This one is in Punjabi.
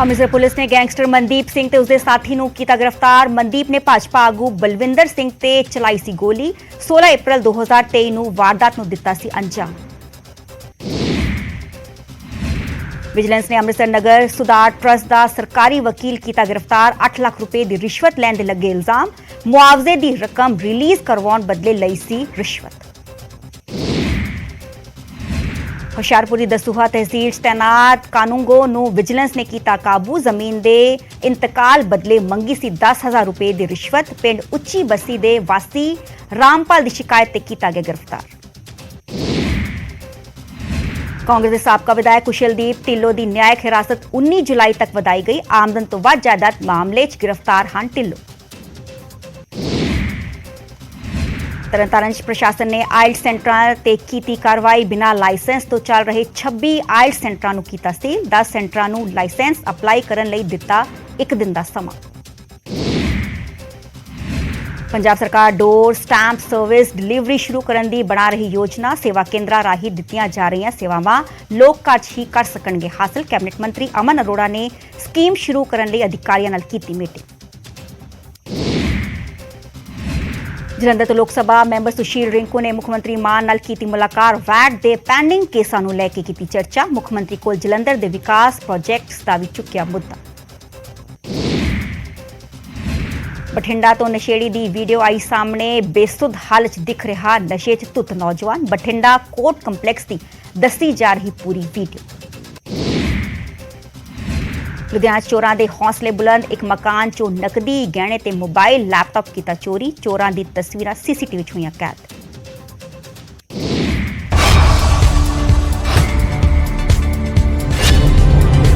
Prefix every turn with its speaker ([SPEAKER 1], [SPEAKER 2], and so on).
[SPEAKER 1] ਅੰਮ੍ਰਿਤਸਰ ਪੁਲਿਸ ਨੇ ਗੈਂਗਸਟਰ ਮਨਦੀਪ ਸਿੰਘ ਤੇ ਉਸਦੇ ਸਾਥੀ ਨੂੰ ਕੀਤਾ ਗ੍ਰਿਫਤਾਰ। ਮਨਦੀਪ ਨੇ ਭਾਜਪਾ ਆਗੂ ਬਲਵਿੰਦਰ ਸਿੰਘ ਤੇ ਚਲਾਈ ਸੀ ਗੋਲੀ। 16 ਅਪ੍ਰੈਲ 2023 ਨੂੰ ਵਾਰਦਾਤ ਨੂੰ ਦਿੱਤਾ ਸੀ ਅੰਜਾਮ। ਵਿਜੀਲੈਂਸ ਨੇ ਅੰਮ੍ਰਿਤਸਰ ਨਗਰ ਸੁਧਾਰ ਟਰਸਟ ਦਾ ਸਰਕਾਰੀ ਵਕੀਲ ਕੀਤਾ ਗ੍ਰਿਫਤਾਰ। 8 ਲੱਖ ਰੁਪਏ ਦੀ ਰਿਸ਼ਵਤ ਲੈਣ ਦੇ ਲੱਗੇ ਇਲਜ਼ਾਮ। ਮੁਆਵਜ਼ੇ ਦੀ ਰਕਮ ਰਿਲੀਜ਼ ਕਰਵਾਉਣ ਬਦਲੇ ਲਈ ਸੀ ਰਿਸ਼ਵਤ। ਹੁਸ਼ਿਆਰਪੁਰ ਦੀ ਦਸੂਹਾ ਤਹਿਸੀਲ ਤੈਨਾਤ ਕਾਨੂੰਗੋ ਨੂੰ ਵਿਜੀਲੈਂਸ ਨੇ ਕੀਤਾ ਕਾਬੂ। ਜ਼ਮੀਨ ਦੇ ਇੰਤਕਾਲ ਬਦਲੇ ਮੰਗੀ ਸੀ 10000 ਰੁਪਏ ਦੀ ਰਿਸ਼ਵਤ। ਪਿੰਡ ਉੱਚੀ ਬਸੀ ਦੇ ਵਾਸੀ ਰਾਮਪਾਲ ਦੀ ਸ਼ਿਕਾਇਤ ਤੇ ਕੀਤਾ ਗਿਆ ਗ੍ਰਿਫਤਾਰ। ਕਾਂਗਰਸ ਦੇ ਸਾਬਕਾ ਵਿਧਾਇਕ ਕੁਸ਼ਲਦੀਪ ਢਿੱਲੋਂ ਦੀ ਨਿਆਇਕ ਹਿਰਾਸਤ 19 ਜੁਲਾਈ ਤੱਕ ਵਧਾਈ ਗਈ। ਆਮਦਨ ਤੋਂ ਵੱਧ ਜਾਇਦਾਦ ਮਾਮਲੇ 'ਚ ਗ੍ਰਿਫਤਾਰ ਹਨ ਢਿੱਲੋਂ। ਤਰਨਤਾਰਨ 'ਚ ਪ੍ਰਸ਼ਾਸਨ ਨੇ ਆਇਲ ਸੈਂਟਰਾਂ ਤੇ ਕੀਤੀ ਕਾਰਵਾਈ। ਬਿਨਾਂ ਲਾਇਸੈਂਸ ਤੋਂ ਚੱਲ ਰਹੇ 26 ਆਇਲ ਸੈਂਟਰਾਂ ਨੂੰ ਕੀਤਾ ਸੀਲ। 10 ਸੈਂਟਰਾਂ ਨੂੰ ਲਾਇਸੈਂਸ ਅਪਲਾਈ ਕਰਨ ਲਈ ਦਿੱਤਾ ਇੱਕ ਦਿਨ ਦਾ ਸਮਾਂ। ਪੰਜਾਬ ਸਰਕਾਰ ਡੋਰ ਸਟੈਂਪ ਸਰਵਿਸ ਡਿਲੀਵਰੀ ਸ਼ੁਰੂ ਕਰਨ ਦੀ ਬਣਾ ਰਹੀ ਯੋਜਨਾ। ਸੇਵਾ ਕੇਂਦਰਾਂ ਰਾਹੀਂ ਦਿੱਤੀਆਂ ਜਾ ਰਹੀਆਂ ਸੇਵਾਵਾਂ ਲੋਕ ਘਰ 'ਚ ਹੀ ਕਰ ਸਕਣਗੇ। ਹਾਸਲ ਕੈਬਨਿਟ ਮੰਤਰੀ ਅਮਨ ਅਰੋੜਾ ਨੇ ਸਕੀਮ ਸ਼ੁਰੂ ਕਰਨ ਲਈ ਅਧਿਕਾਰੀਆਂ ਨਾਲ ਕੀਤੀ ਮੀਟਿੰਗ। ਜਲੰਧਰ ਤੋਂ ਲੋਕ ਸਭਾ ਮੈਂਬਰ ਸੁਸ਼ੀਲ ਰਿੰਕੂ ਨੇ ਮੁੱਖ ਮੰਤਰੀ ਮਾਨ ਨਾਲ ਕੀਤੀ ਮੁਲਾਕਾਤ। ਵੈਟ ਦੇ ਪੈਂਡਿੰਗ ਕੇਸਾਂ ਨੂੰ ਲੈ ਕੇ ਕੀਤੀ ਚਰਚਾ। ਮੁੱਖ ਮੰਤਰੀ ਕੋਲ ਜਲੰਧਰ ਦੇ ਵਿਕਾਸ ਪ੍ਰੋਜੈਕਟਸ ਦਾ ਵੀ ਚੁੱਕਿਆ ਮੁੱਦਾ। ਬਠਿੰਡਾ ਤੋਂ ਨਸ਼ੇੜੀ ਦੀ ਵੀਡੀਓ ਆਈ ਸਾਹਮਣੇ। ਬੇਸੁੱਧ ਹਾਲਤ 'ਚ ਦਿਖ ਰਿਹਾ ਨਸ਼ੇ 'ਚ ਧੁੱਤ ਨੌਜਵਾਨ। ਬਠਿੰਡਾ ਕੋਰਟ ਕੰਪਲੈਕਸ ਦੀ ਦੱਸੀ ਜਾ ਰਹੀ ਪੂਰੀ ਵੀਡੀਓ। ਲੁਧਿਆਣਾ 'ਚ ਚੋਰਾਂ ਦੇ ਹੌਸਲੇ ਬੁਲੰਦ, ਇੱਕ ਮਕਾਨ 'ਚੋਂ ਨਕਦੀ, ਗਹਿਣੇ ਤੇ ਮੋਬਾਈਲ, ਲੈਪਟਾਪ ਕੀਤਾ ਚੋਰੀ। ਚੋਰਾਂ ਦੀ ਤਸਵੀਰਾਂ ਸੀਸੀਟੀਵੀ 'ਚ ਹੋਈਆਂ ਕੈਦ।